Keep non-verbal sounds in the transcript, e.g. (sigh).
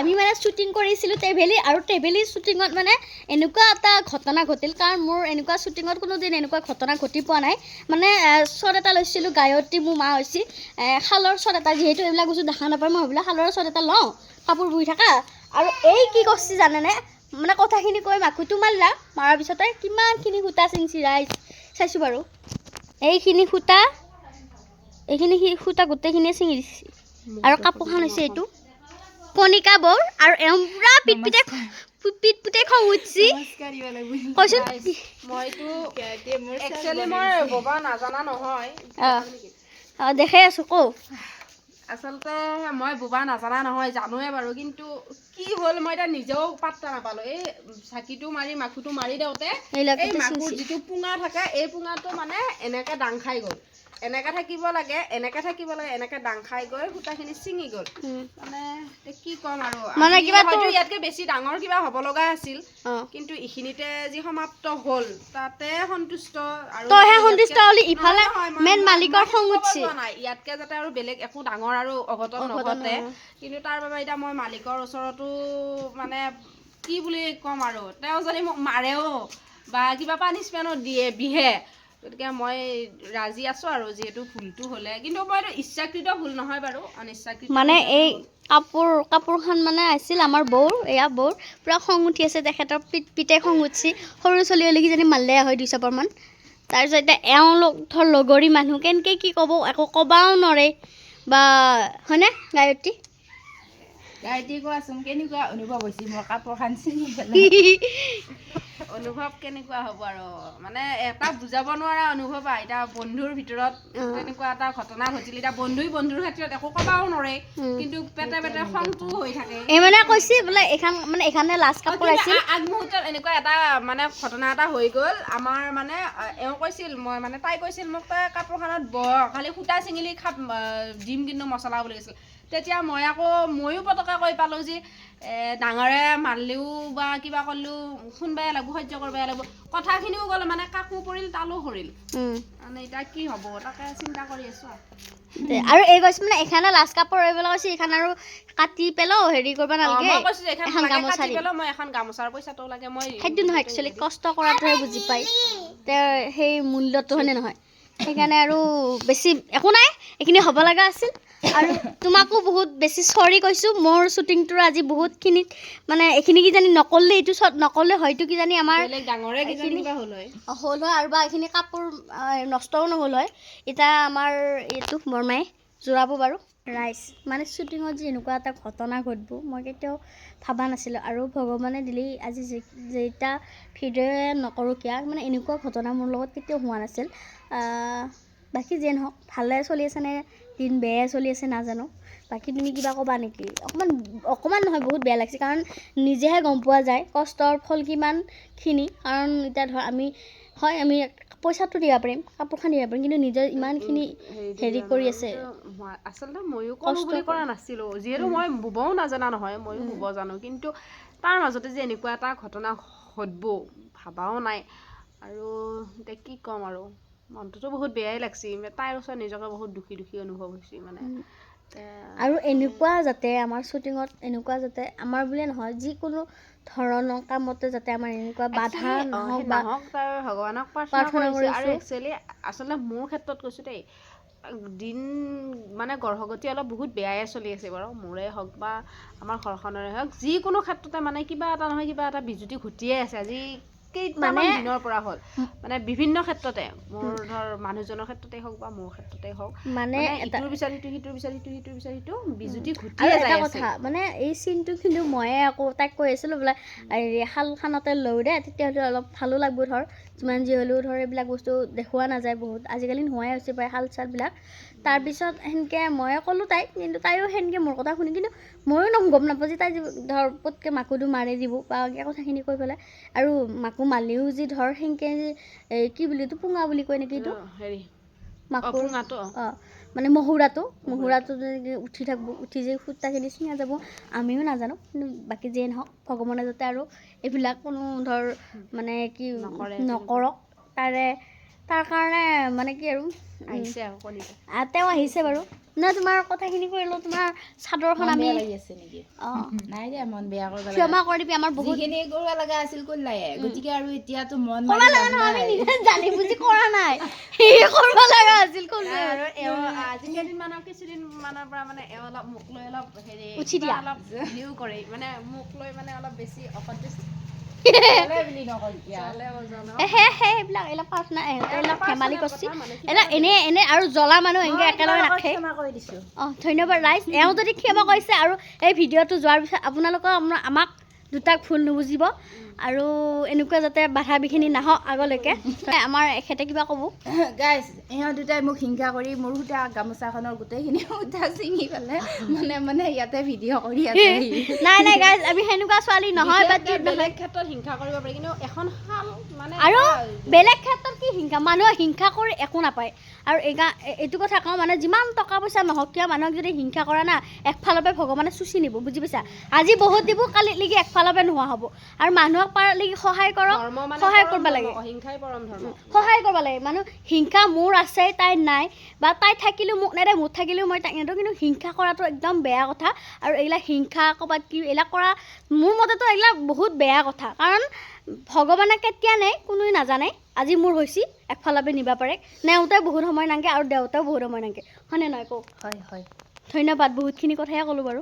আমি মানে শ্বুটিং কৰিছিলোঁ ট্ৰেভেলি আৰু ট্ৰেভেলি শ্বুটিঙত মানে এনেকুৱা এটা ঘটনা ঘটিল কাৰণ মোৰ এনেকুৱা শ্বুটিঙত কোনোদিন এনেকুৱা ঘটনা ঘটি পোৱা নাই। মানে শ্বট এটা লৈছিলোঁ গায়ত্ৰী মোৰ মা হৈছে। শালৰ শ্বট এটা যিহেতু এইবিলাক বস্তু দেখা নাপায় মই ভাবিলোঁ শালৰ শ্বট এটা লওঁ কাপোৰ বৈ থাকা। আৰু এই কি কৰিছে জানেনে? মানে কথাখিনি কৈ মাকুটো মাৰিলা মাৰাৰ পিছতে কিমানখিনি সূতা চিঙিছি ৰাইজ চাইছোঁ বাৰু। এইখিনি সূতা এইখিনি সূতা গোটেইখিনিয়ে ছিঙি দিছে। আৰু কাপোৰখন হৈছে এইটো। কণিকা বৌৰ আৰু এওঁ পূৰা পিট পিটে পিট পিটে খং উঠছি। কচোন মইতো একচুৱেলি মই ববা নাজানা নহয়। অঁ দেখাই আছোঁ কওঁ আচলতে মই বোবা নাজানা নহয় জানোৱে বাৰু কিন্তু কি হ'ল মই এতিয়া নিজেও পাত্তা নাপালোঁ। এই চাকিটো মাৰি মাকুটো মাৰি দিওঁতে এই ছিঙিছি। যিটো পুঙা থাকে এই পুঙাটো মানে এনেকে দাং খাই গ'ল। এনেকে থাকিব লাগে এনেকে থাকিব লাগে এনেকে দাং খাই গৈ সূতাখিনি ছিঙি গ'ল মানে কি ক'ম আৰু মানে কিবা হয়তো ইয়াতকে বেছি ডাঙৰ কিবা হ'ব লগা আছিল কিন্তু এইখিনিতে যি সমাপ্ত হ'ল তাতে সন্তুষ্ট আৰু তইহে ইয়াতকে- সন্তুষ্ট হ'লি, ইফালে মেইন মই- মালিকৰ খং উঠছি। ইয়াতকে যাতে আৰু বেলেগ একো ডাঙৰ আৰু অঘটন নঘটে। কিন্তু তাৰ বাবে এতিয়া মই মালিকৰ ওচৰতো মানে কি বুলি ক'ম আৰু তেওঁ যদি মোক মাৰেও বা কিবা পানিছমেণ্টো দিয়ে বিহে গতিকে মই ৰাজি আছোঁ আৰু যিহেতু ভুলটো হ'লে। কিন্তু মই এইটো ইচ্ছাকৃত ভুল নহয় বাৰু অনিচ্ছাকৃত মানে এই। কাপোৰ কাপোৰখন মানে আছিল আমাৰ বৌৰ এয়া বৌৰ পূৰা খং উঠি আছে তেখেতৰ পিত পিতে খং উঠছি সৰু ছোৱালী হ'লে কিজানি মাৰিলে হয় দুই চাপৰমান তাৰপিছত এতিয়া এওঁলোক ধৰ লগৰী মানুহ কেনেকৈ কি ক'ব একো ক'বাও নোৱাৰে বা হয়নে গায়ত্ৰী? গায়ত্ৰী কোৱাচোন কেনেকুৱা অনুভৱ হৈছে মোৰ কাপোৰখন (laughs) পেলাই অনুভৱ কেনেকুৱা হ'ব আৰু? মানে এটা বুজাব নোৱাৰা অনুভৱ আৰু এতিয়া বন্ধুৰ ভিতৰত। তেনেকুৱা এটা ঘটনা ঘটিল এতিয়া বন্ধুই বন্ধুৰ ক্ষেত্ৰত একো ক'বাও নোৱাৰে। কিন্তু পেটে পেটে খংটো হৈ থাকে। এই মানে কৈছে বোলে এইখন মানে এইখনে লাষ্ট অ, কাপোৰ আছিল। আগমুহূৰ্তত এনেকুৱা এটা মানে ঘটনা এটা হৈ গ'ল। আমাৰ মানে এওঁ কৈছিল মই মানে তাই কৈছিল মোক তই কাপোৰখনত ব খালি সূতা ছিঙিলি খাপ আ, দিম কিন্তু মছলা বুলি কৈছিল। তেতিয়া মই আকৌ ময়ো পটকে কৈ পালোঁ যে ডাঙৰে মাৰিলেও বা কিবা কৰিলেও শুনবাই লাগিব সহ্য কৰিবই লাগিব। কথাখিনিও গ'ল মানে কাকো পৰিল তালো সৰিল। মানে এতিয়া কি হ'ব তাকে চিন্তা কৰি আছোঁ আৰু এই কৈছে মানে এইখনে লাষ্ট কাপোৰ এইবিলাক কৈছে এইখন আৰু কাটি পেলাও হেৰি কৰিব নালাগে। এখন এখন গামোচা। পেলাই মই এখন গামোচাৰ পইচাটো লাগে মই সেইটো নহয় একচুৱেলি কষ্ট কৰাটোহে বুজি পায়। তেওঁৰ সেই মূল্যটো হয়নে নহয়? সেইকাৰণে আৰু বেছি একো নাই এইখিনি হ'ব লগা আছিল। আৰু তোমাকো বহুত বেছি চৰি কৈছোঁ মোৰ শ্বুটিংটোৰ আজি বহুতখিনি মানে এইখিনি কিজানি নকৰিলে এইটো শ্বট নকৰিলে হয়তো কিজানি আমাৰ হ'ল হয়। আৰু বা এইখিনি কাপোৰ নষ্টও নহ'ল হয়। এতিয়া আমাৰ এইটো বৰমাই জোৰাব বাৰু। ৰাইজ মানে শ্বুটিঙত যে এনেকুৱা এটা ঘটনা ঘটিব মই কেতিয়াও ভবা নাছিলোঁ। আৰু ভগৱানে দিলেই আজি যে যেইটা ভিডিঅ'য়ে নকৰোঁ কিয় মানে এনেকুৱা ঘটনা মোৰ লগত কেতিয়াও হোৱা নাছিল। বাকী যিয়ে নহওক ভালে চলি আছেনে দিন বেয়াই চলি আছে নাজানো। বাকী তুমি কিবা ক'বা নেকি? অকণমান অকণমান নহয় বহুত বেয়া লাগিছে। কাৰণ নিজেহে গম পোৱা যায় কষ্টৰ ফল কিমানখিনি। কাৰণ এতিয়া ধৰ আমি হয় আমি পইচাটো দিব পাৰিম কাপোৰখন দিব পাৰিম কিন্তু নিজৰ ইমানখিনি হেৰি কৰি আছে। আচলতে ময়ো কৰো কষ্ট বুলি কৰি- নাছিলো যিহেতু মই বুবও নাজানা নহয় ময়ো বুব জানো কিন্তু তাৰ মাজতে যে এনেকুৱা এটা ঘটনা ঘটব ভাবাও নাই আৰু এতিয়া কি ক'ম আৰু মনটোতো বহুত বেয়াই লাগছি তাইৰ ওচৰত নিজকে বহুত দুখী দুখী অনুভৱ হৈছে মানে। আৰু এনেকুৱা যাতে আমাৰ শ্বুটিঙত এনেকুৱা যাতে আমাৰ বুলিয়ে নহয় যিকোনো ধৰণৰ কামতে যাতে আমাৰ এনেকুৱা বাধা নহওক বা ভগৱানক প্ৰাৰ্থনা কৰিছোঁ। আৰু। একচুৱেলি আচলতে মোৰ ক্ষেত্ৰত কৈছোঁ দেই দিন মানে গৰ্ভৱতী অলপ বহুত বেয়াই চলি আছে বাৰু। মোৰে হওক বা আমাৰ ঘৰখনৰে হওক যিকোনো ক্ষেত্ৰতে মানে কিবা এটা নহয় কিবা এটা বিজুতি ঘটিয়ে আছে। আজি কেইটামান মানে- দিনৰ পৰা হ'ল। মানে বিভিন্ন ক্ষেত্ৰতে মোৰ ধৰ মানুহজনৰ ক্ষেত্ৰতে হওক বা মোৰ ক্ষেত্ৰতে হওক মানে ইটোৰ পিছত সিটো সিটোৰ পিছত সিটো সিটোৰ পিছত সিটো বিজুতি ঘটিয়ে এটা যায় কথা মানে এই চিনটো কিন্তু ময়ে আকৌ তাইক কৈ আছিলোঁ বোলে শালখনতে লওঁ দে তেতিয়াহ'লে অলপ ভালো লাগব ধৰ। যিমান যি হ'লেও ধৰ এইবিলাক বস্তু দেখুওৱা নাযায় বহুত। আজিকালি নোহোৱাই হৈছে প্ৰায় শাল চালবিলাক। তাৰপিছত সেনেকৈ ময়ে ক'লোঁ তাইক কিন্তু তাইও সেনেকৈ মোৰ কথা শুনি কিন্তু ময়ো নহ গম নাপাওঁ যে তাই যে ধৰ পটকৈ মাকুটো মাৰি দিব বা কথাখিনি কৈ পেলাই। আৰু মাকো মালিও যি ধৰ সেনেকৈ এই কি বুলি এইটো পুঙা বুলি কয় নেকি এইটো? হেৰি। অ। অঁ। মানে মহুৰাটো মহুৰাটো যদি উঠি থাকিব উঠি যে সূতাখিনি ছিঙা যাব আমিও নাজানো কিন্তু বাকী যিয়ে নহওক ভগৱানে যাতে আৰু এইবিলাক কোনো ধৰ মানে কি নকৰে। নকৰক তাৰে তাৰ কাৰণে মানে কি আৰু আহিছে আকৌ তেওঁ আহিছে বাৰু। নাই তোমাৰ কথাখিনি কৰিলোঁ তোমাৰ চাদৰখন মন আমি লাগি নাই দিয়া মন বেয়া কৰিব লাগে ক্ষমা কৰি দিবি আমাৰ বহুত যিখিনি কৰিব লগা আছিল কৰিলাই গতিকে আৰু এতিয়াতো মন লগা নহয় আমি। নিজে জানি বুজি কৰা নাই। সি কৰিব লগা আছিল কৰিব নাই আৰু এওঁ আজি কেইদিনমানৰ কিছুদিন মানৰ পৰা মানে এওঁ অলপ মোক লৈ অলপ হেৰি উঠি দিয়া। অলপ হেৰিও কৰে মানে মোক লৈ মানে অলপ বেছি অসন্তুষ্ট। এইবিলাক এইবিলাক ইহঁতে এইবিলাক ধেমালি কৰছি। এইবিলাক এনে এনে আৰু জ্বলা মানুহ এনেকৈ একেলগে নাখায় দিছো। অঁ ধন্যবাদ ৰাইজ। এওঁ যদি ক্ষমা কৰিছে আৰু এই ভিডিঅ'টো যোৱাৰ পিছত আপোনালোকৰ আমাক দুটাক ভুল নুবুজিব। আৰু এনেকুৱা যাতে বাধা বিঘিনি নাহক আগলৈকে। আমাৰ এখেতে কিবা ক'ব? (laughs) গাইজ ইহঁত দুটাই মোক হিংসা কৰি মোৰ সূতা গামোচাখনৰ গোটেইখিনি সূতা ছিঙি পেলাই মানে মানে ইয়াতে ভিডিঅ' কৰি আছে। নাই নাই গাইজ আমি সেনেকুৱা ছোৱালী নহয় বা বেলেগ ক্ষেত্ৰত হিংসা কৰিব পাৰি কিন্তু এখন শাল মানে আৰু বেলেগ ক্ষেত্ৰত কি হিংসা? মানুহে হিংসা কৰি একো নাপায়। আৰু এইগা এইটো কথা কওঁ মানে যিমান টকা পইচা নহওক কিয় মানুহক যদি হিংসা কৰা না একফালৰ পৰা ভগৱানে চুচি নিব বুজি পাইছা? আজি বহুত দিব কালি লেগি একফালৰ পৰা নোহোৱা হ'ব। আৰু মানুহক পাৰিলেগি সহায় কৰক সহায় কৰিব লাগে। অহিংসাই পৰম ধৰ্ম। সহায় কৰিব লাগে। মানুহ হিংসা মোৰ আছে তাইৰ নাই বা তাই থাকিলেও মোক নেদে মোৰ থাকিলেও মই তাইক নেদোঁ কিন্তু হিংসা কৰাটো একদম বেয়া কথা। আৰু এইবিলাক হিংসা ক'ৰবাত কি এইবিলাক কৰা মোৰ মতেতো এইবিলাক বহুত বেয়া কথা। কাৰণ ভগৱানে কেতিয়া নেই কোনোৱে নাজানে। আজি মোৰ হৈছি একফালৰ পৰা নিব পাৰে। নেওঁতে বহুত সময় নাংগে আৰু দেওঁতেও বহুত সময় নাংগে। হয়নে নহয় কওক? হয় হয়। ধন্যবাদ বহুতখিনি কথাই ক'লোঁ বাৰু।